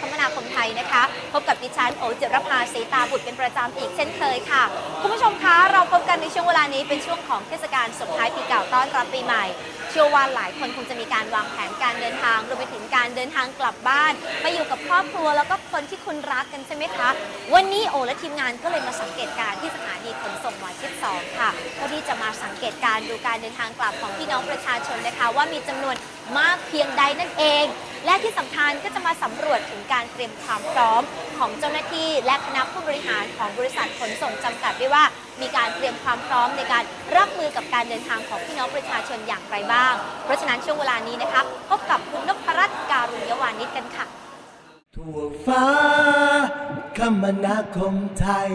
คมนาคมไทยนะคะ พบกับดิฉันโอจิรภาสีตาบุตรเป็นประจำอีกเช่นเคยค่ะ คุณผู้ชมคะเราพบกันในช่วงเวลานี้เป็นช่วงของเทศกาลส่งท้ายปีเก่าต้อนรับปีใหม่ เชื่อว่าหลายคนคงจะมีการวางแผนการเดินทางรวมไปถึงการเดินทางกลับบ้าน ไปอยู่กับครอบครัวแล้วก็คนที่คุณรักกันใช่ไหมคะ วันนี้โอและทีมงานก็เลยมาสังเกตการณ์ที่สถานีขนส่งหมอชิด2ค่ะเพื่อที่จะมาสังเกตการณ์ดูการเดินทางกลับของพี่น้องประชาชนนะคะ ว่ามีจำนวน มากเพียงใดนั่นเอง และที่สำคัญก็จะมาสำรวจถึงการเตรียมความพร้อมของเจ้าหน้าที่ และคณะผู้บริหารของบริษัทขนส่งจำกัดด้วยว่า มีการเตรียมความพร้อมในการรับมือกับการเดินทางของพี่น้องประชาชนอย่างไรบ้าง เพราะฉะนั้นช่วงเวลานี้นะคะพบกับคุณนพรัตน์การุญยวานิชกันค่ะทั่วฟ้าคมนาคมไทย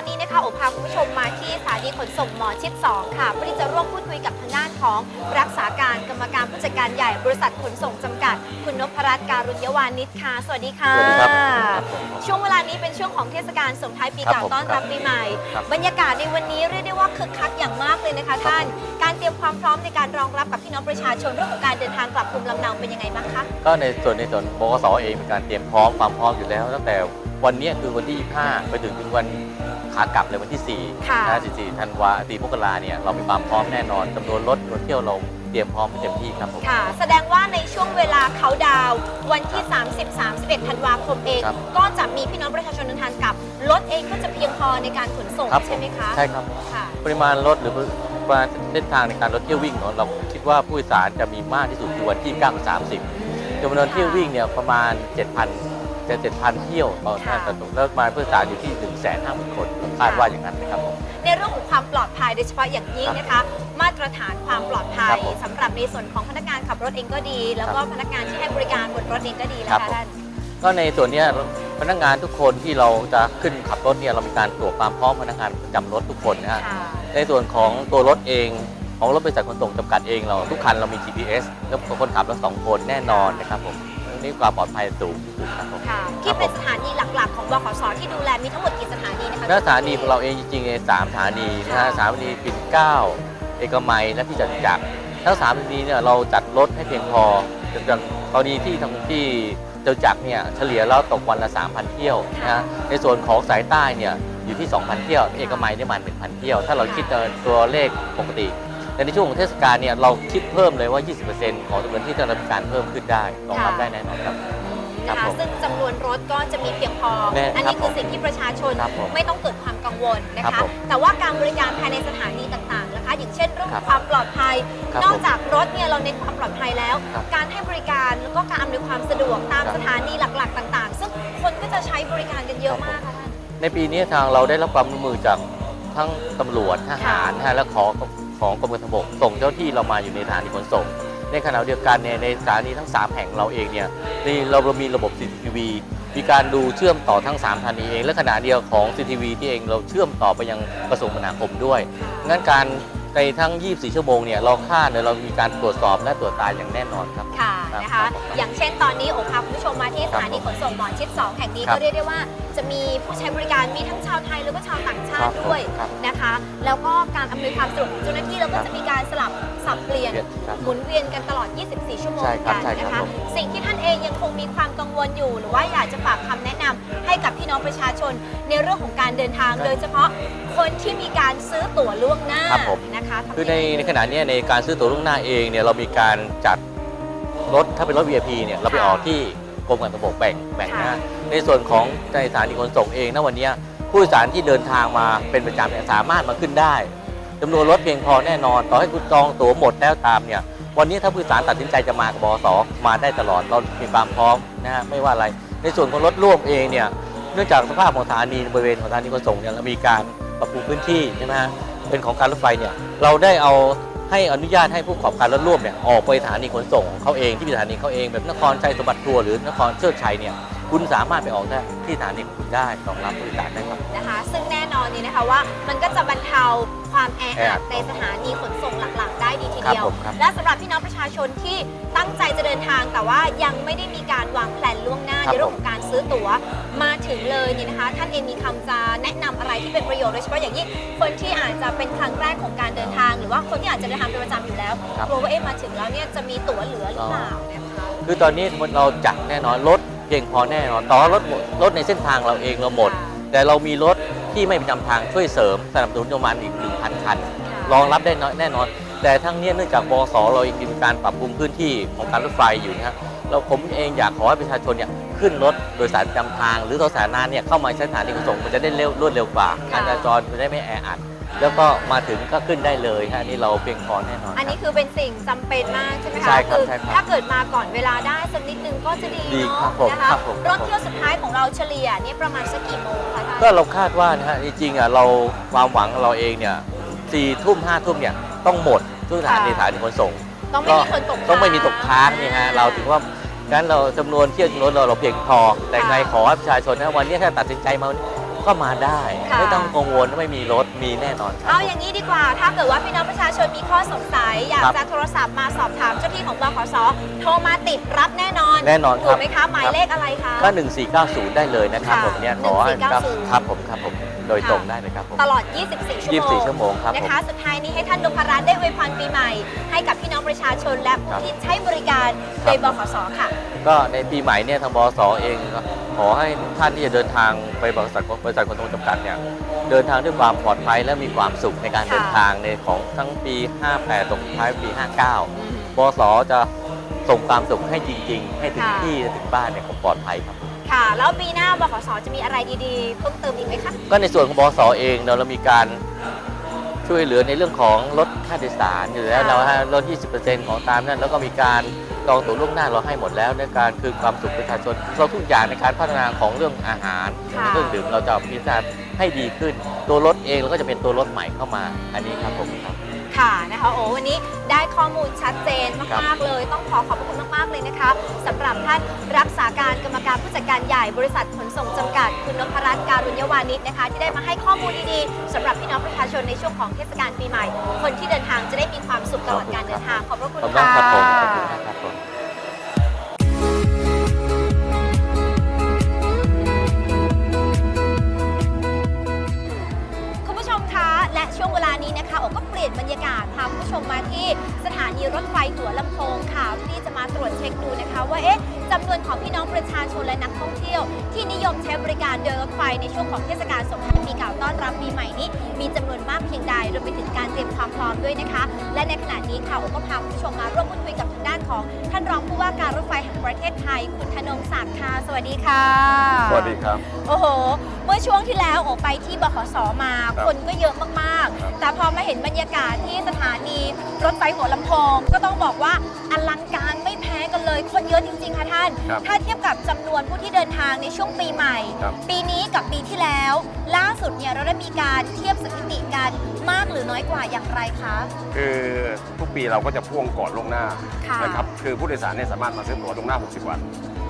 อนนี้นะคะโอพาคุณผู้ชมมาที่สถานีขนส่งหมอชิด 2 ค่ะเพื่อที่จะร่วมพูดคุยกับทางด้านของรักษาการกรรมการผู้จัดการใหญ่บริษัทขนส่งจำกัด คุณนพรัตน์การุญยวานิชค่ะ สวัสดีค่ะ สวัสดีครับช่วงเวลานี้เป็นช่วงของเทศกาลส่งท้ายปีครับเก่าผมต้อนรับปีใหม่ ครับบรรยากาศในวันนี้เรียกได้ว่าคึกคักอย่างมากเลยนะคะท่าน การเตรียมความพร้อมในการรองรับกับพี่น้องประชาชนเรื่องของการเดินทางกลับภูมิลำเนาเป็นยังไงบ้างคะก็ในส่วนในส่วนบกสเองมีการเตรียมพร้อมความพร้อมอยู่แล้ว ตั้งแต่วันเนี้ยคือวันที่ 25 ไปถึงถึงวัน ขากลับเลยวันที่ 4 ค่ะนะ14ธันวาตีมกราเนี่ยเรามีความพร้อมแน่นอนจำนวนรถจำนวนเที่ยวเราเตรียมพร้อมเต็มที่ครับผม ค่ะ แสดงว่าในช่วงเวลาเขาดาวน์วันที่ 30 31 ธันวาคมเอง ครับ ก็จะมีพี่น้องประชาชนเดินทางกลับรถเองก็จะเพียงพอในการขนส่งครับผใช่ไหมคะใช่ครับ ค่ะ ปริมาณรถหรือปริมาณเส้นทางในการรถเที่ยววิ่งของเราคิดว่าผู้โดยสารจะมีมากที่สุดคือวันที่9กับ30จำนวนเที่ยววิ่งเนี่ยประมาณ 7,000 จะ7,000 เที่ยวต่อหน้าค่ะแต่แล้วมาผู้โดยสารอยู่ที่ 150,000 คนคาดว่าอย่างนั้นนะครับผม ในเรื่องของความปลอดภัยโดยเฉพาะอย่างยิ่งครับนะคะ มาตรฐานความปลอดภัครัยบผมสำหรับในส่วนของพนักงานขับรถเองก็ดี แล้วก็ครับพนักงานที่ให้บริการบนรถเองก็ดีนะครัคะบผม ท่าน ก็ในส่วนเนี้ยพนักงานทุกคนที่เราจะขึ้นขับรถเนี่ยเรามีการตรวจความพร้อมพนักงานประจำรถทุกคนนะฮะค่ะในส่วนของตัวรถเองของรถบริษัทขนส่งจำกัดเองเราทุกคันเรามี GPS แล้วคนขับเราสองคนแน่นอนนะครับผม นี่ความปลอดภัยสูงที่สุดครับผมค่ะที่เป็นสถานีหลักๆ ของบขสที่ดูแลมีทั้งหมดกี่สถานีนะคะและสถานีของเราเองจริงๆในสามสถานีนะฮะสถานีปิ่นเกล้าเอกมัยและที่จตุจักรทั้งสามสถานีเนี่ยเราจัดรถให้เพียงพออย่างกรณีที่ทางที่จตุจักรเนี่ยเฉลี่ยแล้วตกวันละ 3,000 เที่ยวนะฮะในส่วนของสายใต้เนี่ยอยู่ที่ 2,000 เที่ยว เอกมัยเนี่ยประมาณ1,000 เที่ยว ถ้าเราคิดตัวเลขปกติ แต่ในช่วงของเทศกาลเนี่ยเราคิดเพิ่มเลยว่า 20%ของจำนวนที่จะดำเนินการเพิ่มขึ้นได้รองรับได้แน่นอนครับครันะบคะผมซึ่งจำนวนรถก็จะมีเพียงพอ แน่อันนี้ครับคือสิ่งที่ประชาชนครับผมไม่ต้องเกิดความกังวลนะครัคะ บผมแต่ว่าการบริการภายในสถานีต่างๆนะคะ อย่างเช่นเรื่องขครัอบงความปลอดภัย ครับนอกผมจากรถเนี่ยเราเน้นความปลอดภัยแล้ว ครับการให้บริการแล้วก็การอำนวยความสะดวกตามครับ สถานีหลักๆ ต่าง ๆ ซึ่งคนก็จะใช้บริการกันเยอะมากค่ะท่าน ในปีนี้ทางเราได้รับความร่วมมือจากทั้งตำรวจทหารนะฮะและของ ของกรมการทางบกส่งเจ้าที่เรามาอยู่ในสถานีขนส่ง ในขณะเดียวกันเนี่ยในสถานีทั้ง 3 แห่งเราเองเนี่ยนี่เราเรามีระบบ CCTV มีการดูเชื่อมต่อทั้ง3สถานีเอง และขณะเดียวของ CCTV ที่เองเราเชื่อมต่อไปยังกระทรวงมนาคมด้วยงั้นการ ในทั้ง 24 ชั่วโมงเนี่ยเราคาดเนี่ยเรามีการตรวจสอบและตรวจตาอย่างแน่นอนครับ ค่ะครับนะครัคะบผมอย่างเช่นตอนนี้โอพาคุณผู้ชมมาที่สถานีขนส่งหมอนชิด 2 แห่งนี้ครัก็บ เรียกได้ว่า จะมีผู้ใช้บริการมีทั้งชาวไทยแล้วก็ชาวต่างชาครัติบด้วยครับ นะคะ แล้วก็การอำนวยความสะดวกของเจ้าหน้าที่แล้วก็ครับ จะมีการสลับสับเปลี่ยน ครับ หมุนเวียนกันตลอด 24 ชั่วโมงใช่ครับกันใช่ครับนะคะ ผม สิ่งที่ท่านเองยังคงมีความกังวลอยู่ หรือว่าอยากจะฝากคำแนะนำให้กับพี่น้องประชาชนในเรื่องของการเดินทาง โดยเฉพาะคนที่มีการซื้อตั๋วล่วงหน้าครับผมนะคะทำคือในในขณะเนี้ยในการซื้อตั๋วล่วงหน้าเองเนี่ยเรามีการจัดรถถ้าเป็นรถ VIP เนี่ยเราไปออกที่กรมการทางบกแบ่งแบ่งนะฮะในส่วนของในสถานีขนส่งเองณวันเนี้ยผู้โดยสารที่เดินทางมาเป็นประจำเนี่ยสามารถมาขึ้นได้จำนวนรถเพียงพอแน่นอน ต่อให้คุณจองตั๋วหมดแล้วตามเนี่ยวันนี้ถ้าผู้โดยสารตัดสินใจจะมากับบสมาได้ตลอดเรามีความพร้อมนะฮะไม่ว่าอะไร ในส่วนของรถร่วมเองเนี่ยเนื่องจากสภาพของสถานีบริเวณของสถานีขนส่งเนี่ยเรามีการปรับปรุงพื้นที่ใช่ไหมฮะ เป็นของการรถไฟเนี่ยเราได้เอาให้อนุญาตให้ผู้ประกอบการรถร่วมเนี่ยออกไปสถานีขนส่งของเขาเองที่สถานีเขาเองแบบนครชัยสมบัติทัวร์หรือนครเชิดชัยเนี่ย คุณสามารถไปออกได้ที่สถานีของคุณได้รองรับผู้โดยสารได้ครับ นะคะ ซึ่งแน่นอนนี่นะคะว่า มันก็จะบรรเทาความแอแออัอัดดในสถานีขนส่งหลักๆ ได้ดีทีครับเดียวผมครับและสำหรับพี่น้องประชาชนที่ตั้งใจจะเดินทาง แต่ว่ายังไม่ได้มีการวางแผนล่วงหน้าครับในเรื่องของการซื้อตั๋วมาถึงเลยเนี่ยนะคะ ท่านเองมีคำจะแนะนำอะไรที่เป็นประโยชน์โดยเฉพาะอย่างยิ่งคนที่อาจจะเป็นครั้งแรกของการเดินทาง หรือว่าคนที่อาจจะเดินทางเป็นประจำอยู่แล้วครับ กลัวว่าเอ๊ะมาถึงแล้วเนี่ยจะมีตั๋วเหลือหรือเปล่านะคะ คือตอนนี้เราจัดแน่นอนรถเพียงพอแน่นอนต่อให้รถหมดรถในเส้นทางเราเองเราหมด แต่เรามีรถที่ไม่ประจำทางช่วยเสริมสนับสนุนประมาณอีก 1,000 คัน รองรับได้น้อยแน่นอน แต่ทั้งนี้เนื่องจากบสเราเองมีการปรับปรุงพื้นที่ของการรถไฟอยู่นะฮะเราผมเองอยากขอให้ประชาชนเนี่ยขึ้นรถโดยสารประจำทาง หรือรถสาธารณะเนี่ยเข้ามาใช้สถานีขนส่งมันจะได้เร็วรวดเร็วกว่าค่ะการจราจรมันได้ไม่แออัด แล้วก็มาถึงก็ขึ้นได้เลยฮะนี่เราเพียงพอแน่นอน อันนี้คือเป็นสิ่งจำเป็นมากใช่ไหมคะใช่ครับอใช่ครับถ้าเกิดมาก่อนเวลาได้สักนิดนึงก็จะดีดีเนาะครับผมนะคะครับผม รถเที่ยวสุดท้ายของเราเฉลี่ยเนี่ยประมาณสักกี่โมงคะท่าน ก็เราคาดว่านะฮะจริงๆอะเราความหวังของเราเองเนี่ยสี่ทุ่มห้าทุ่มเนี่ยต้องหมดทุกสถานีสถานีขนส่ง ต้องไม่มีคนตกต้องไม่มีตกค้างเนี่ยฮะเราถือว่างั้นเราจำนวนเที่ยวจำนวนเราเราเพียงพอ แต่ไงขอให้ประชาชนนะวันนี้ถ้าตัดสินใจมาวันนี้ ก็มาได้ไม่ต้องกังวลว่าไม่มีรถมีแน่นอนครับเอาอย่างนี้ดีกว่า ถ้าเกิดว่าพี่น้องประชาชนมีข้อสงสัย อยากครับจะโทรศัพท์มาสอบถามเจ้าที่ของบขสโทรมาติดรับแน่นอนแน่นอนครับถูกไหมคะหมายเลขอะไรคะ ก็ 1490 ได้เลยนะครับค่ะผมเนี่ยขอให้ครับ1490 ครับผมครับผม โดยตรงได้เลยครับผม ตลอด 24 ชั่วโมง24ชั่วโมงครับผมนะคะ สุดท้ายนี้ให้ท่านดพรัตน์ได้อวยพรปีใหม่ ให้กับพี่น้องประชาชนและผู้ครับที่ใช้บริการคโดรับยบขสค่ะ ก็ในปีใหม่เนี่ยทางบสเองก็ขอให้ทุกท่านที่จะเดินทางไปบริษัทบริษัทขนส่งจำกัดเนี่ยเดินทางด้วยความปลอดภัยและมีความสุขในการค่ะเดินทางในของทั้งปี 58ตกท้ายปี 59บสจะส่งความสุขให้จริง ๆ ให้ถึงค่ะที่และถึงบ้านเนี่ยของปลอดภัยครับ ค่ะ แล้วปีหน้าบขสจะมีอะไรดีๆเพิ่มเติมอีกไหมคะ ก็ในส่วนของบสเองเราเรามีการช่วยเหลือในเรื่องของลดค่าโดยสารอยู่แล้วค่ะ เราให้ลด 20%ของตามนั้น แล้วก็มีการจองตั๋วล่วงหน้าเราให้หมดแล้วในการคืนความสุขประชาชนเราทุกอย่างในการพัฒนาของเรื่องอาหารค่ะเครื่องดื่มเราจะพิจารณาให้ดีขึ้น ตัวรถเองเราก็จะเป็นตัวรถใหม่เข้ามา อันนี้ครับผมครับ ค่ะนะคะโอ้วันนี้ได้ข้อมูลชัดเจนมากๆเลย ต้องขอขอบพระคุณมากๆเลยนะคะสำหรับท่านรักษาการกรรมการผู้จัดการใหญ่บริษัทขนส่งจำกัดคุณนพรัตน์การุญยวานิชนะคะ ที่ได้มาให้ข้อมูลดีๆสำหรับพี่น้องประชาชนในช่วงของเทศกาลปีใหม่ คนที่เดินทางจะได้มีความสุขตลอดการเดินทางขอบพระคุณขอบคุณค่ะครับผมขอบคุณครับผม ช่วงเวลานี้นะคะโอก็เปลี่ยนบรรยากาศพาคุณผู้ชมมาที่สถานีรถไฟหัวลำโพงค่ะที่จะมาตรวจเช็คดูนะคะว่าเอ๊ะจำนวนของพี่น้องประชาชนและนักท่องเที่ยว ที่นิยมใช้บริการเดินรถไฟในช่วงของเทศกาลส่งท้ายปีเก่าต้อนรับปีใหม่นี้ มีจำนวนมากเพียงใดรวมไปถึงการเตรียมความพร้อมด้วยนะคะ และในขณะนี้ค่ะโอก็พาคุณผู้ชมมาร่วมพูดคุยกับทางด้านของ ท่านรองผู้ว่าการรถไฟแห่งประเทศไทย คุณธนงศักดิ์ค่ะสวัสดีค่ะ สวัสดีครับ โอ้โหเมื่อช่วงที่แล้วโอไปที่บขสมาครับคนก็เยอะมากครับๆแต่พอมาเห็นบรรยากาศที่สถานีรถไฟหัวลำโพงก็ต้องบอกว่าอลังการไม่แพ้กันเลย คนเยอะจริงๆ ค่ะท่าน ครับถ้าเทียบกับจำนวนผู้ที่เดินทางในช่วงปีใหม่ ครับ ปีนี้กับปีที่แล้ว ล่าสุดเนี่ยเราได้มีการเทียบสถิติกันมากหรือน้อยกว่าอย่างไรคะ คือทุกปีเราก็จะพ่วงก่อนล่วงหน้าค่ะ นะครับคือผู้โดยสารเนี่ยสามารถมาซื้อตั๋วล่วงหน้า 60 วัน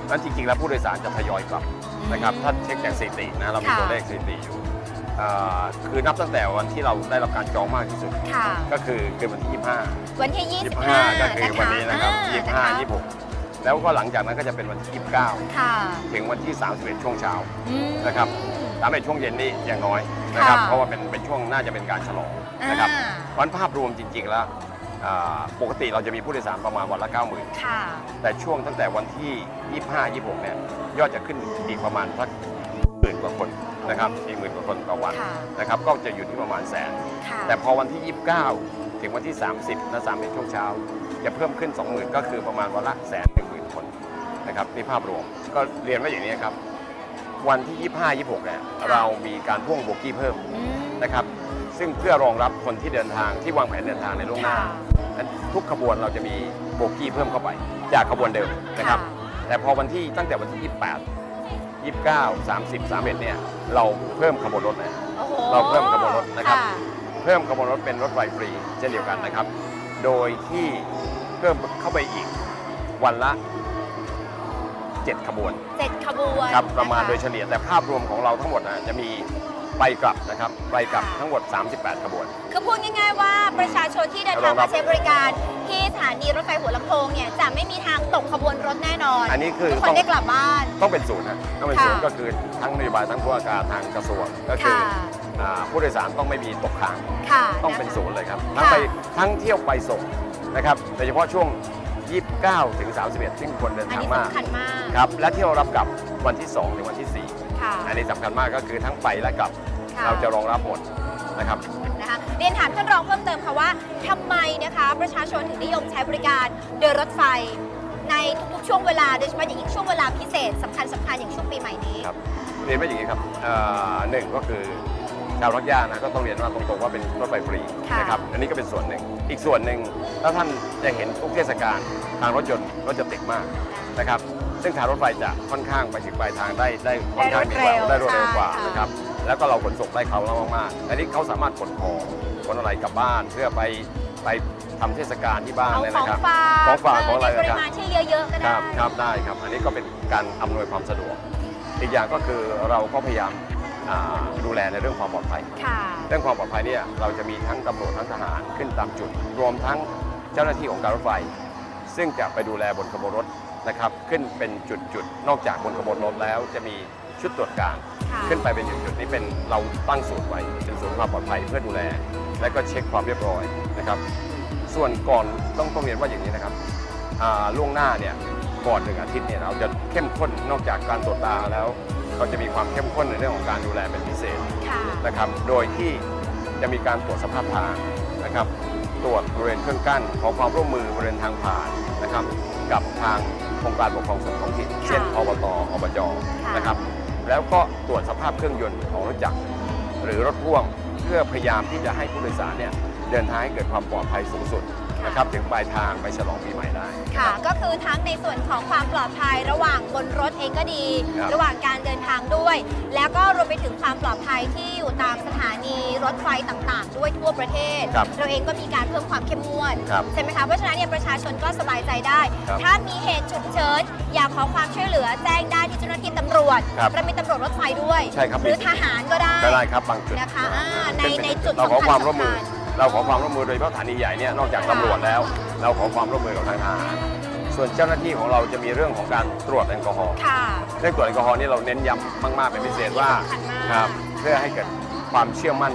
นั้นจริงๆ แล้วผู้โดยสารจะทยอยกลับ นะครับถ้าเช็คจากสถิตินะเรามีค่ะ ตัวเลขสถิติอยู่อ่าคือนับตั้งแต่วันที่เราได้รับการจองมากที่สุด ค่ะ ก็คือคือวันที่25 วันที่ 25 25 ก็คือวันนี้นะครับอ่านะคะ25 26 แล้วก็หลังจากนั้นก็จะเป็นวันที่ 29 ค่ะถึงวันที่ 31 ช่วงเช้า อืม นะครับ สามเอ็ดช่วงเย็นนี่อย่างน้อยนะครับ ค่ะเพราะว่าเป็นเป็นช่วงน่าจะเป็นการฉลองนะครับอ่า วันภาพรวมจริง ๆ แล้ว อ่าปกติเราจะมีผู้โดยสารประมาณวันละ 90,000 ค่ะ แต่ช่วงตั้งแต่วันที่ 25 26 เนี่ย ยอดจะขึ้นอีกประมาณสักหมื่นกว่าคนนะครับอีกหมื่นกว่าคนต่อวันค่ะ นะครับ ก็จะอยู่ที่ประมาณแสน ค่ะแต่พอวันที่ 29 ถึงวันที่ 30นะ30ช่วงเช้า จะเพิ่มขึ้น 20,000 ก็คือประมาณวันละแสนหนึ่งหมื่นคนนะครับนี่ภาพรวมก็เรียนว่าอย่างนี้ครับ วันที่ 25 26เนี่ยเรามีการพ่วงโบกี้เพิ่มอืม นะครับ ซึ่งเพื่อรองรับคนที่เดินทางที่วางแผนเดินทางในล่วงหน้าค่ะนั้นทุกขบวนเราจะมีโบกี้เพิ่มเข้าไป จากขบวนเดิมนะครับแต่พอวันที่ตั้งแต่วันที่ 28 29 30 31เนี่ยเราเพิ่มขบวนรถนะ โอ้โหเราเพิ่มขบวนรถนะครับะเพิ่มขบวนรถเป็นรถไฟฟรีเช่นเดียวกันนะครับ โดยที่เพิ่มเข้าไปอีกวันละ 7 ขบวน เจ็ดขบวนครับประมาณนคโดยเฉลี่ยแต่ภาพรวมของเราทั้งหมดนะจะมี ไปกลับนะครับ ไปกลับทั้งหมด 38 ขบวน คือพูดง่ายๆว่าประชาชนที่เดินทางรองรัมาบใช้บริการที่สถานีรถไฟหัวลำโพงเนี่ยจะไม่มีทางตกขบวนรถแน่นอนอันนี้คือทุกคต้นอง ได้กลับบ้าน ต้องเป็นศูนย์นะต้องเป็นศูนย์ค่ะก็คือทั้งนโยบายทั้งผู้ว่าการทางกระทรวงก็คือค่ะ อ่าผู้โดยสารต้องไม่มีตกค้าง ค่ะต้องเป็นนะคะ ศูนย์เลยครับ ทั้งค่ะไปทั้งเที่ยวไปส่งนะครับโดยเฉพาะช่วง 29 ถึง 31 ซึ่งคนเดินอันทางนี้มากสำคัญมากครับและเที่ยวรับกลับวันที่ 2 ถึงวันที่ค่ะ4อันนี้สำคัญมากก็คือทั้งไปและกลับ ค่ะ เราจะรองรับหมดนะครับ นะคะเรียนถามท่านรองเพิ่มเติมค่ะว่าทำไมนะคะประชาชนถึงนิยมใช้บริการเดินรถไฟ ในทุกๆช่วงเวลาโดยเฉพาะอย่างยิ่งช่วงเวลาพิเศษสำคัญสำคัญอย่างช่วงปีใหม่นี้ ครับ เรียนว่าอย่างนี้ครับเอ่อหนึ่งก็คือชาวรักย่านะก็ต้องเรียนว่าตรงๆว่าเป็นรถไฟฟรีค่ะ นะครับ อันนี้ก็เป็นส่วนหนึ่ง อีกส่วนหนึ่งถ้าท่านจะเห็นทุกเทศกาลทางรถยนต์รถจะติดมากนะครับ ซึ่งทางรถไฟจะค่อนข้างไปถึงปลายทางได้ได้ค่อนข้างดีกว่าได้รวดเร็วกว่านะครับ แล้วก็เราขนส่งได้เขาแล้วมากๆอันนี้เขาสามารถขนของขนอะไรกลับบ้านเพื่อไปไปทำเทศกาลที่บ้านเอาเลยของนะครับ ฝากของฝากของอะไรในปรินะครับมาณที่เยอะๆก็คได้ รับครับได้ครับ อันนี้ก็เป็นการอำนวยความสะดวก อีกอย่างก็คือเราก็พยายามอ่าดูแลในเรื่องความปลอดภัย ค่ะ เรื่องความปลอดภัยเนี่ยเราจะมีทั้งตำรวจทั้งทหารขึ้นตามจุด รวมทั้งเจ้าหน้าที่ของการรถไฟ ซึ่งจะไปดูแลบนขบวนรถนะครับ ขึ้นเป็นจุดๆ นอกจากบนขบวนรถแล้วจะมี ชุดตรวจการ ค่ะขึ้นไปเป็นจุดๆนี้เป็นเราตั้งศูนย์ไว้เป็นศูนย์ความปลอดภัยเพื่อดูแล และก็เช็คความเรียบร้อยนะครับ ส่วนก่อนต้องต้องเรียนว่าอย่างนี้นะครับอ่าล่วงหน้าเนี่ยก่อนหนึ่งอาทิตย์เนี่ยเราจะเข้มข้นนอกจากการตรวจตาแล้วเราจะมีความเข้มข้นในเรื่องของการดูแลเป็นพิเศษ ค่ะ นะครับ โดยที่จะมีการตรวจสภาพทางนะครับ ตรวจบริเวณเครื่องกั้น ขอความร่วมมือบริเวณทางผ่านนะครับ กับทางองค์การปกครองส่วนท้องถิ่นค่ะเช่นอบตอบจค่ะนะครับ แล้วก็ตรวจสภาพเครื่องยนต์ของรถจักรหรือรถพ่วง เพื่อพยายามที่จะให้ผู้โดยสารเนี่ยเดินทางให้เกิดความปลอดภัยสูงสุด นะครับถึงปลายทางไปฉลองปีใหม่ได้ ค่ะ ก็คือทั้งในส่วนของความปลอดภัยระหว่างบนรถเองก็ดี ครับ ระหว่างการเดินทางด้วย แล้วก็รวมไปถึงความปลอดภัยที่อยู่ตามสถานีรถไฟต่างๆ ด้วยทั่วประเทศ ครับ เราเองก็มีการเพิ่มความเข้มงวด ครับ ใช่ไหมคะ เพราะฉะนั้นเนี่ยประชาชนก็สบายใจได้ ครับถ้ามีเหตุฉุกเฉินอยากขอความช่วยเหลือแจ้งได้ที่เจ้าหน้าที่ตำรวจครับเรามีตำรวจรถไฟด้วย ใช่ครับหรือทหารก็ได้ก็ได้ครับบางจุดนะคะอ่าในเป็ในจุดเราขอสำคัญความร่วมมือสำคัญ เราขอความร่วมมือโดยเฉพาะสถานีใหญ่เนี่ยนอกจากตำรวจแล้ว เราขอความร่วมมือกับทางทหารส่วนเจ้าหน้าที่ของเราจะมีเรื่องของการตรวจแอลกอฮอล์ค่ะ เรื่องตรวจแอลกอฮอล์นี่เราเน้นย้ำมาก ๆ เป็นพิเศษว่าสำคัญมาก ครับเพื่อให้เกิดความเชื่อมั่น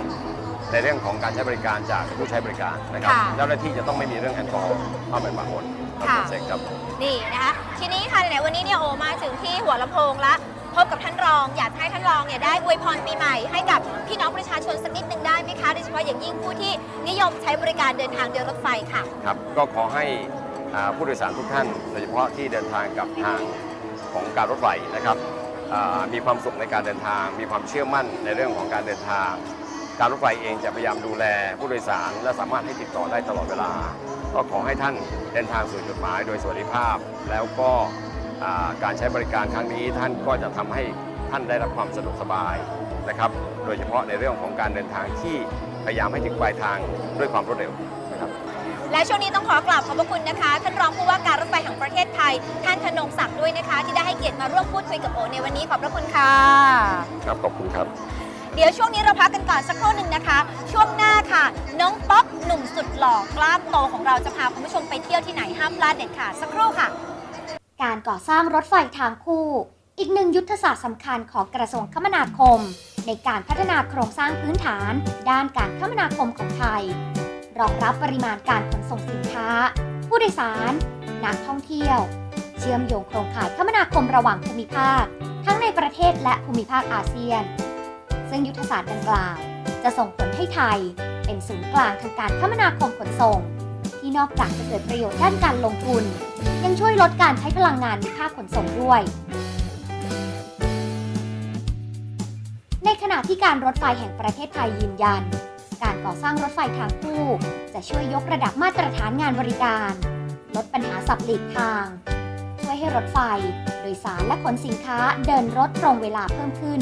ในเรื่องของการใช้บริการจากผู้ใช้บริการนะครับ ค่ะเจ้าหน้าที่จะต้องไม่มีเรื่องแอลกอฮอล์เข้าไปปะปนครับค่ะ เสร็จครับ นี่นะคะ ทีนี้ค่ะไหนๆวันนี้เนี่ยโอมาถึงที่หัวลำโพงละ พบกับท่านรอง อยากให้ท่านรองเนี่ยได้อวยพรปีใหม่ให้กับพี่น้องประชาชนสักนิดหนึ่งได้ไหมคะโดยเฉพาะอย่างยิ่งผู้ที่นิยมใช้บริการเดินทางเดินรถไฟค่ะ ครับก็ขอให้อ่าผู้โดยสารทุกท่านโดยเฉพาะที่เดินทางกับทางของการรถไฟนะครับอ่ามีความสุขในการเดินทาง มีความเชื่อมั่นในเรื่องของการเดินทาง การรถไฟเองจะพยายามดูแลผู้โดยสารและสามารถให้ติดต่อได้ตลอดเวลา ก็ขอให้ท่านเดินทางสู่จุดหมายโดยสวัสดิภาพ แล้วก็ การใช้บริการครั้งนี้ท่านก็จะทำให้ท่านได้รับความสะดวกสบายนะครับ โดยเฉพาะในเรื่องของการเดินทางที่พยายามให้ถึงปลายทางด้วยความรวดเร็วนะครับและช่วงนี้ต้องขอกราบขอบพระคุณนะคะ ท่านรองผู้ว่าการรถไฟแห่งประเทศไทย ท่านธนงศักดิ์ด้วยนะคะ ที่ได้ให้เกียรติมาร่วมพูดคุยกับโอในวันนี้ขอบพระคุณค่ะ ครับขอบคุณครับเดี๋ยวช่วงนี้เราพักกันก่อนสักครู่หนึ่งนะคะ ช่วงหน้าค่ะ น้องป๊อกหนุ่มสุดหล่อกล้ามโตของเราจะพาคุณผู้ชมไปเที่ยวที่ไหนห้ามพลาดเด็ดขาดสักครู่ค่ะ การก่อสร้างรถไฟทางคู่ อีกหนึ่งยุทธศาสตร์สำคัญของกระทรวงคมนาคม ในการพัฒนาโครงสร้างพื้นฐาน ด้านการคมนาคมของไทย รองรับปริมาณการขนส่งสินค้า ผู้โดยสาร นักท่องเที่ยว เชื่อมโยงโครงข่ายคมนาคมระหว่างภูมิภาค ทั้งในประเทศและภูมิภาคอาเซียน ซึ่งยุทธศาสตร์ดังกล่าว จะส่งผลให้ไทย เป็นศูนย์กลางทางการคมนาคมขนส่ง ที่นอกจากจะเกิดประโยชน์ด้านการลงทุน ยังช่วยลดการใช้พลังงานในภาคขนส่งด้วย ในขณะที่การรถไฟแห่งประเทศไทยยืนยัน การก่อสร้างรถไฟทางคู่ จะช่วยยกระดับมาตรฐานงานบริการ ลดปัญหาสับหลีกทาง ช่วยให้รถไฟ โดยสารและขนสินค้าเดินรถตรงเวลาเพิ่มขึ้น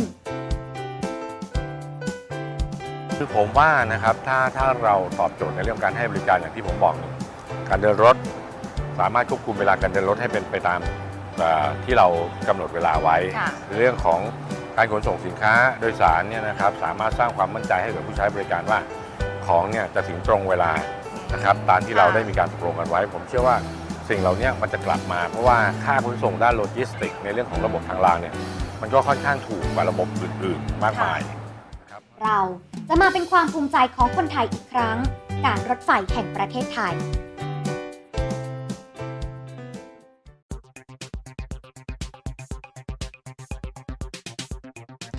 คือผมว่านะครับถ้าถ้าเราตอบโจทย์ในเรื่องการให้บริการอย่างที่ผมบอก การเดินรถ สามารถควบคุมเวลาการเดินรถให้เป็นไปตามเอ่อที่เรากำหนดเวลาไว้ค่ะในเรื่องของการขนส่งสินค้าโดยสารเนี่ยนะครับสามารถสร้างความมั่นใจให้กับผู้ใช้บริการว่าของเนี่ยจะถึงตรงเวลานะครับตามที่เราได้มีการตกลงกันไว้ ผมเชื่อว่าสิ่งเหล่านี้มันจะกลับมา เพราะว่าค่าขนส่งด้านโลจิสติกส์ในเรื่องของระบบทางรางเนี่ยมันก็ค่อนข้างถูกกว่าระบบอื่นๆ มากมายนะครับเราจะมาเป็นความภูมิใจของคนไทยอีกครั้ง การรถไฟแห่งประเทศไทย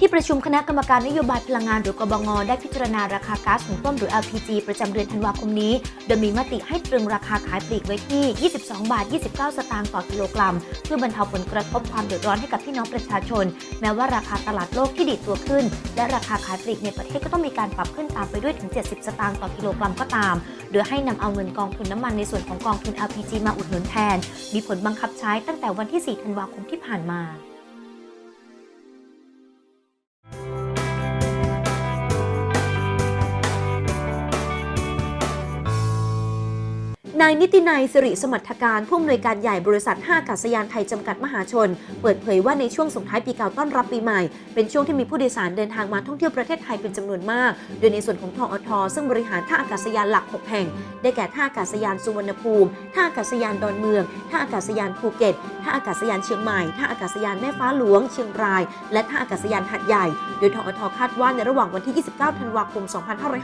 ที่ประชุมคณะกรรมการนโยบายพลังงานหรือกบง ได้พิจารณาราคาก๊าซหุงต้มหรือ LPG ประจำเดือนธันวาคมนี้ โดยมีมติให้ตรึงราคาขายปลีกไว้ที่ 22 บาท 29 สตางค์ต่อกิโลกรัม เพื่อบรรเทาผลกระทบความเดือดร้อนให้กับพี่น้องประชาชน แม้ว่าราคาตลาดโลกที่ดีดตัวขึ้น และราคาขายปลีกในประเทศก็ต้องมีการปรับขึ้นตามไปด้วยถึง 70 สตางค์ต่อกิโลกรัมก็ตาม โดยให้นำเอาเงินกองทุนน้ำมันในส่วนของกองทุน LPG มาอุดหนุนแทน มีผลบังคับใช้ตั้งแต่วันที่ 4 ธันวาคมที่ผ่านมาายนิตินัยสิริสมรรถการผู้อำนวยการใหญ่บริษัท5อากาศยานไทยจำกัดมหาชน เปิดเผยว่าในช่วงส่งท้ายปีเก่าต้อนรับปีใหม่ เป็นช่วงที่มีผู้โดยสารเดินทางมาท่องเที่ยวประเทศไทยเป็นจำนวนมาก โดยในส่วนของทอทซึ่งบริหารท่าอากาศยานหลัก 6 แห่ง ได้แก่ท่าอากาศยานสุวรรณภูมิ ท่าอากาศยานดอนเมือง ท่าอากาศยานภูเก็ต ท่าอากาศยานเชียงใหม่ ท่าอากาศยานแม่ฟ้าหลวง เชียงราย และท่าอากาศยานหัดใหญ่ โดยทอทคาดว่าในระหว่างวันที่ 29 ธันวาคม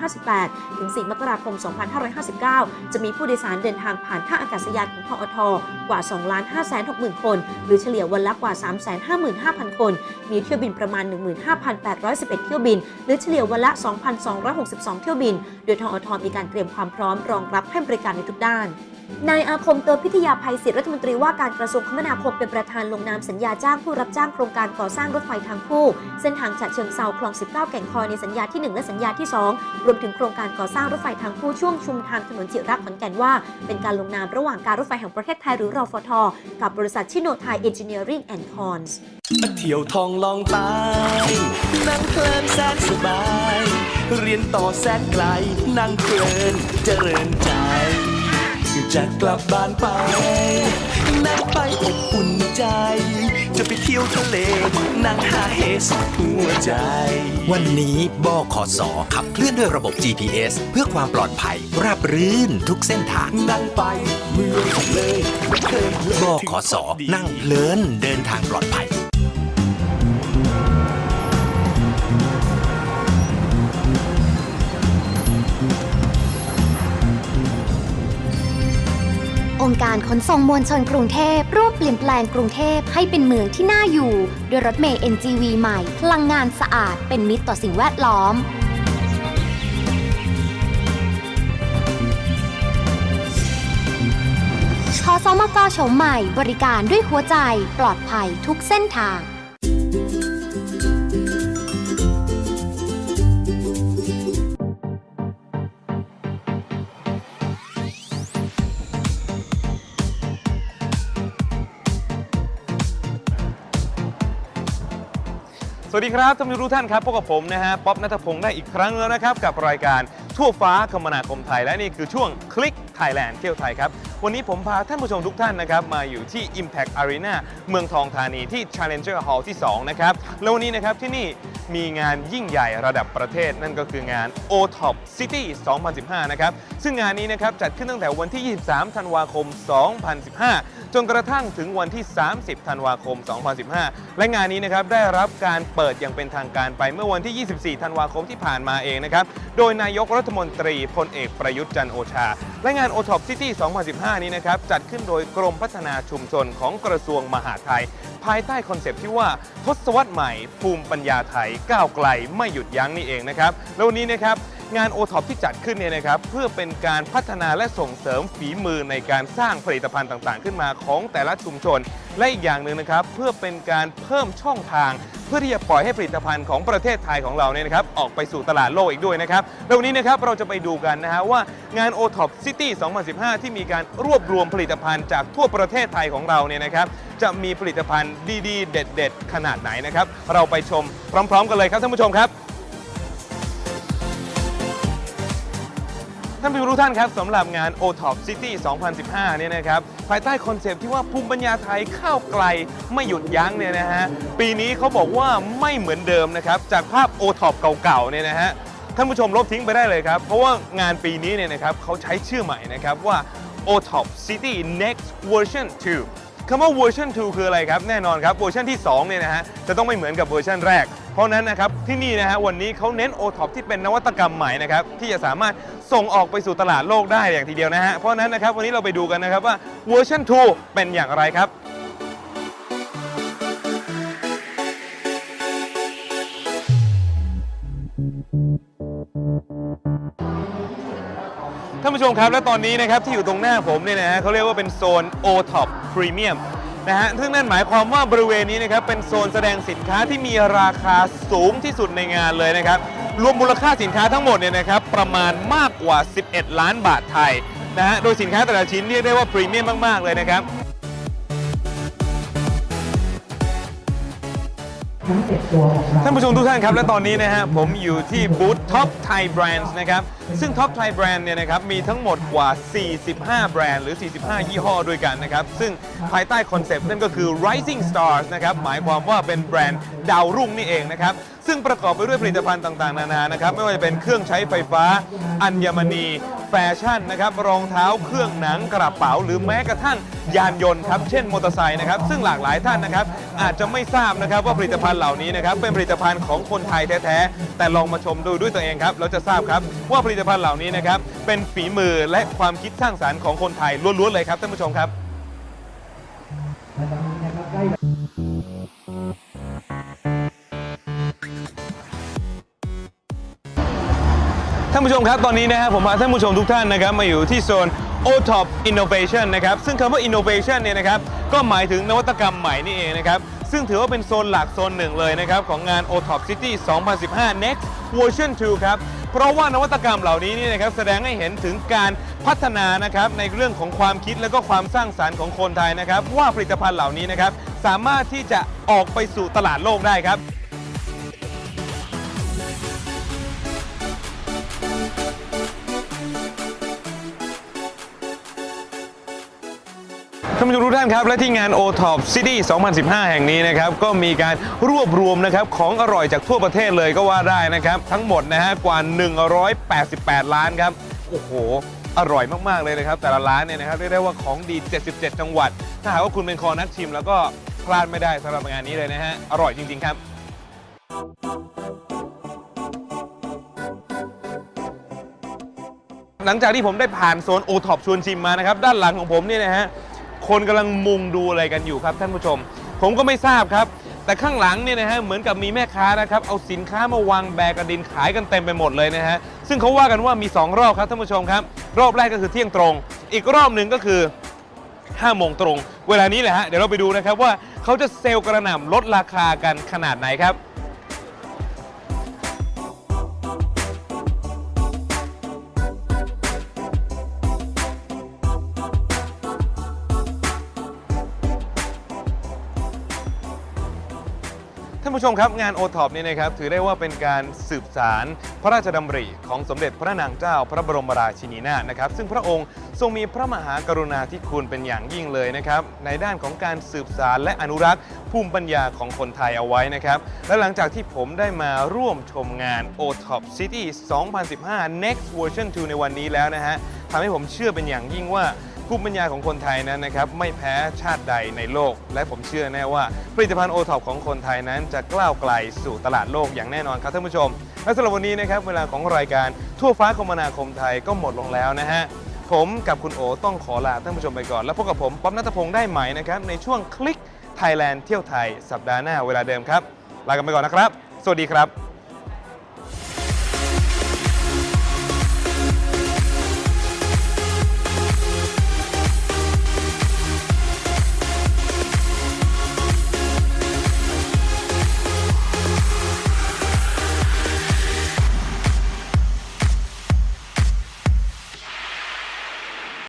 2558 ถึง 4 มกราคม 2559 จะมีผู้โดยสารเดินทางผ่านท่าอากาศยานของทอทกว่า 2 5 6 0 0 0 คน หรือเฉลี่ยวันละกว่า 355,000 คน มีเที่ยวบินประมาณ 15,811 เที่ยวบิน หรือเฉลี่ยวันละ 2,262 เที่ยวบิน โดยทอทมีการเตรียมความพร้อมรองรับให้บริการในทุกด้าน นายอาคมเติมพิทยาภัยศิษย์รัฐมนตรีว่าการกระทรวงคมนาคมเป็นประธานลงนามสัญญาจ้างผู้รับจ้างโครงการก่อสร้างรถไฟทางคู่เส้นทางฉะเชิงเซาคลอง 19 แก่งคอยในสัญญาที่ 1 และสัญญาที่ 2 รวมถึงโครงการก่อสร้างรถไฟทางคู่ช่วงชุมทางถนนจิรักขอนแก่นว่า เป็นการลงนามระหว่างการรถไฟแห่งประเทศไทยหรือรอฟทกับบริษัทชิโนไทยเอนจิเนียริ่งแอนด์คอนส์เที่ยวทองลองตายนั่งเพลินแสนสบาย เรียนต่อแสนไกลนั่งเพลินเจริญใจ จะกลับบ้านไปนั่งไปอบอุ่นใจ จะไปเที่ยวทะเล นั่งหาเฮสุดหัวใจ วันนี้บขสขับเคลื่อนด้วยระบบ GPS เพื่อความปลอดภัยราบรื่นทุกเส้นทาง นั่งไปเมืองเลยเพลินเพลินบขสนั่งเพลินเดินทางปลอดภัย การขนส่งมวลชนกรุงเทพร่วมเปลี่ยนแปลงกรุงเทพให้เป็นเมืองที่น่าอยู่ ด้วยรถเมล์ NGV ใหม่ พลังงานสะอาดเป็นมิตรต่อสิ่งแวดล้อม ขอสมกโฉมใหม่บริการด้วยหัวใจปลอดภัยทุกเส้นทาง สวัสดีครับท่านผู้ชมทุกท่านครับพบกับผมนะฮะป๊อบนัทพงศ์ได้อีกครั้งแล้วนะครับ กับรายการทั่วฟ้าคมนาคมไทยและนี่คือช่วงคลิก ไทยแลนด์เที่ยวไทยครับ วันนี้ผมพาท่านผู้ชมทุกท่านนะครับมาอยู่ที่ Impact Arena เมืองทองธานีที่ Challenger Hall ที่ 2 นะครับแล้ววันนี้นะครับที่นี่มีงานยิ่งใหญ่ระดับประเทศนั่นก็คืองาน O-Top City 2015 นะครับ ซึ่งงานนี้นะครับจัดขึ้นตั้งแต่วันที่ 23 ธันวาคม 2015 จนกระทั่งถึงวันที่ 30 ธันวาคม 2015 และงานนี้นะครับได้รับการเปิดอย่างเป็นทางการไปเมื่อวันที่ 24 ธันวาคมที่ผ่านมาเองนะครับ โดยนายกรัฐมนตรีพลเอกประยุทธ์จันโอชา และงาน o t o p City 2015 นี้นะครับ จัดขึ้นโดยกรมพัฒนาชุมชนของกระทรวงมหาดไทย ภายใต้คอนเซปต์ที่ว่าทศวรรษใหม่ ภูมิปัญญาไทยก้าวไกลไม่หยุดยั้งนี่เองนะครับ แล้ววันนี้นะครับ งานโอท็อปที่จัดขึ้นเนี่ยนะครับเพื่อเป็นการพัฒนาและส่งเสริมฝีมือในการสร้างผลิตภัณฑ์ต่างๆ ขึ้นมาของแต่ละชุมชน และอีกอย่างหนึ่งนะครับเพื่อเป็นการเพิ่มช่องทาง เพื่อที่จะปล่อยให้ผลิตภัณฑ์ของประเทศไทยของเราเนี่ยนะครับออกไปสู่ตลาดโลกอีกด้วยนะครับแล้ววันนี้นะครับเราจะไปดูกันนะฮะว่างาน o t o p City 2015 ที่มีการรวบรวมผลิตภัณฑ์จากทั่วประเทศไทยของเราเนี่ยนะครับจะมีผลิตภัณฑ์ดีๆ เด็ด ๆ ขนาดไหนนะครับเราไปชมพร้อม ๆ กันเลยครับท่านผู้ชมครับ ท่านผู้ชมทุกท่านครับสำหรับงาน o t o p City 2015 เนี่ยนะครับ ภายใต้คอนเซปต์ที่ว่าภูมิปัญญาไทยข้าวไกลไม่หยุดยั้งเนี่ยนะฮะ ปีนี้เขาบอกว่าไม่เหมือนเดิมนะครับ จากภาพ o t o p เก่าๆ เนี่ยนะฮะ ท่านผู้ชมลบทิ้งไปได้เลยครับ เพราะว่างานปีนี้เนี่ยนะครับเขาใช้ชื่อใหม่นะครับว่า o t o p City Next Version 2คำว่าเวอร์ชัน2คืออะไรครับ แน่นอนครับเวอร์ชันที่2เนี่ยนะฮะจะต้องไม่เหมือนกับเวอร์ชันแรก เพราะนั้นนะครับที่นี่นะฮะวันนี้เขาเน้น o t o p ที่เป็นนวัตกรรมใหม่นะครับที่จะสามารถส่งออกไปสู่ตลาดโลกได้อย่างทีเดียวนะฮะเพราะฉะนั้นนะครับวันนี้เราไปดูกันนะครับว่าเวอร์ชัน2เป็นอย่างไรครับท่านผู้ชมครับและตอนนี้นะครับที่อยู่ตรงหน้าผมเนี่ยนะฮะเขาเรียกว่าเป็นโซน o t o p Premium นะฮะซึ่งนั่นหมายความว่าบริเวณนี้นะครับเป็นโซนแสดงสินค้าที่มีราคาสูงที่สุดในงานเลยนะครับ รวมมูลค่าสินค้าทั้งหมดเนี่ยนะครับประมาณมากกว่า 11 ล้านบาทไทยนะฮะ โดยสินค้าแต่ละชิ้นเรียกได้ว่าพรีเมียมมาก ๆ เลยนะครับท่านผู้ชมทุกท่านครับ และตอนนี้นะฮะผมอยู่ที่บูธ Top Thai Brands นะครับ ซึ่ง Top Thai Brand เนี่ยนะครับมีทั้งหมดกว่า 45 แบรนด์หรือ 45 ยี่ห้อด้วยกันนะครับ ซึ่งภายใต้คอนเซปต์นั่นก็คือ Rising Stars นะครับ หมายความว่าเป็นแบรนด์ดาวรุ่งนี่เองนะครับ ซึ่งประกอบไปด้วยผลิตภัณฑ์ต่างๆ นานานะครับ ไม่ว่าจะเป็นเครื่องใช้ไฟฟ้า อัญมณี แฟชั่นนะครับ รองเท้า เครื่องหนัง กระเป๋า หรือแม้กระทั่งยานยนต์ครับ เช่นมอเตอร์ไซค์นะครับ ซึ่งหลากหลายท่านนะครับ อาจจะไม่ทราบนะครับว่าผลิตภัณฑ์เหล่านี้นะครับ เป็นผลิตภัณฑ์ของคนไทยแท้ๆ แต่ลองมาชมดูด้วยตัวเองครับ เราจะทราบครับว่าผลิตภัณฑ์เหล่านี้นะครับ เป็นฝีมือและความคิดสร้างสรรค์ของคนไทยล้วนๆเลยครับท่านผู้ชมครับท่านผู้ชมครับ ตอนนี้นะครับผมพาท่านผู้ชมทุกท่านนะครับ มาอยู่ที่โซน o t o p Innovation นะครับ ซึ่งคำว่า Innovation เนี่ยนะครับ ก็หมายถึงนวัตกรรมใหม่นี่เองนะครับ ซึ่งถือว่าเป็นโซนหลักโซนหนึ่งเลยนะครับ ของงาน o t o p City 2015 Next Version 2 ครับ เพราะว่านวัตกรรมเหล่านี้นี่นะครับแสดงให้เห็นถึงการพัฒนานะครับในเรื่องของความคิดและก็ความสร้างสารรค์ของคนไทยนะครับ ว่าผลิตภัณฑ์เหล่านี้นะครับสามารถที่จะออกไปสู่ตลาดโลกได้ครับ ท่านผู้ชมทุกท่านครับ และที่งาน o t o p City 2015 แห่งนี้นะครับ ก็มีการรวบรวมนะครับของอร่อยจากทั่วประเทศเลยก็ว่าได้นะครับ ทั้งหมดนะฮะกว่า 188 ล้านครับ โอ้โห อร่อยมาก ๆ เลยนะครับ แต่ละร้านเนี่ยนะครับเรียกได้ว่าของดี 77 จังหวัด ถ้าหากว่าคุณเป็นคอนักชิม แล้วก็พลาดไม่ได้สำหรับงานนี้เลยนะฮะอร่อยจริง ๆ ครับหลังจากที่ผมได้ผ่านโซนโอท็อปชวนชิมมานะครับ ด้านหลังของผมเนี่ยนะฮะ คนกำลังมุงดูอะไรกันอยู่ครับท่านผู้ชม ผมก็ไม่ทราบครับ แต่ข้างหลังเนี่ยนะฮะเหมือนกับมีแม่ค้านะครับเอาสินค้ามาวางแบกกระดินขายกันเต็มไปหมดเลยนะฮะซึ่งเขาว่ากันว่ามี 2 รอบครับท่านผู้ชมครับ รอบแรกก็คือเที่ยงตรง อีกรอบหนึ่งก็คือ5โมงตรง เวลานี้แหละฮะเดี๋ยวเราไปดูนะครับว่าเขาจะเซลล์กระหน่ำลดราคากันขนาดไหนครับ ผู้ชมครับงานโอท็อปนี่นะครับถือได้ว่าเป็นการสืบสารพระราชดำริของสมเด็จพระนางเจ้าพระบรมราชินีนาถนะครับ ซึ่งพระองค์ทรงมีพระมหากรุณาธิคุณเป็นอย่างยิ่งเลยนะครับ ในด้านของการสืบสารและอนุรักษ์ภูมิปัญญาของคนไทยเอาไว้นะครับ และหลังจากที่ผมได้มาร่วมชมงาน o t o p City 2015 Next Version 2 ในวันนี้แล้วนะฮะทำให้ผมเชื่อเป็นอย่างยิ่งว่า ภูมิปัญญาของคนไทยนั้นนะครับไม่แพ้ชาติใดในโลก และผมเชื่อแน่ว่าผลิตภัณฑ์โอท็อปของคนไทยนั้นจะก้าวไกลสู่ตลาดโลกอย่างแน่นอนครับท่านผู้ชม และสำหรับวันนี้นะครับเวลาของรายการทั่วฟ้าคมนาคมไทยก็หมดลงแล้วนะฮะผมกับคุณโอต้องขอลาท่านผู้ชมไปก่อน แล้วพบกับผมป๊อปนัทพงศ์ได้ใหม่นะครับในช่วงคลิกไทยแลนด์เที่ยวไทยสัปดาห์หน้าเวลาเดิมครับลากันไปก่อนนะครับ สวัสดีครับ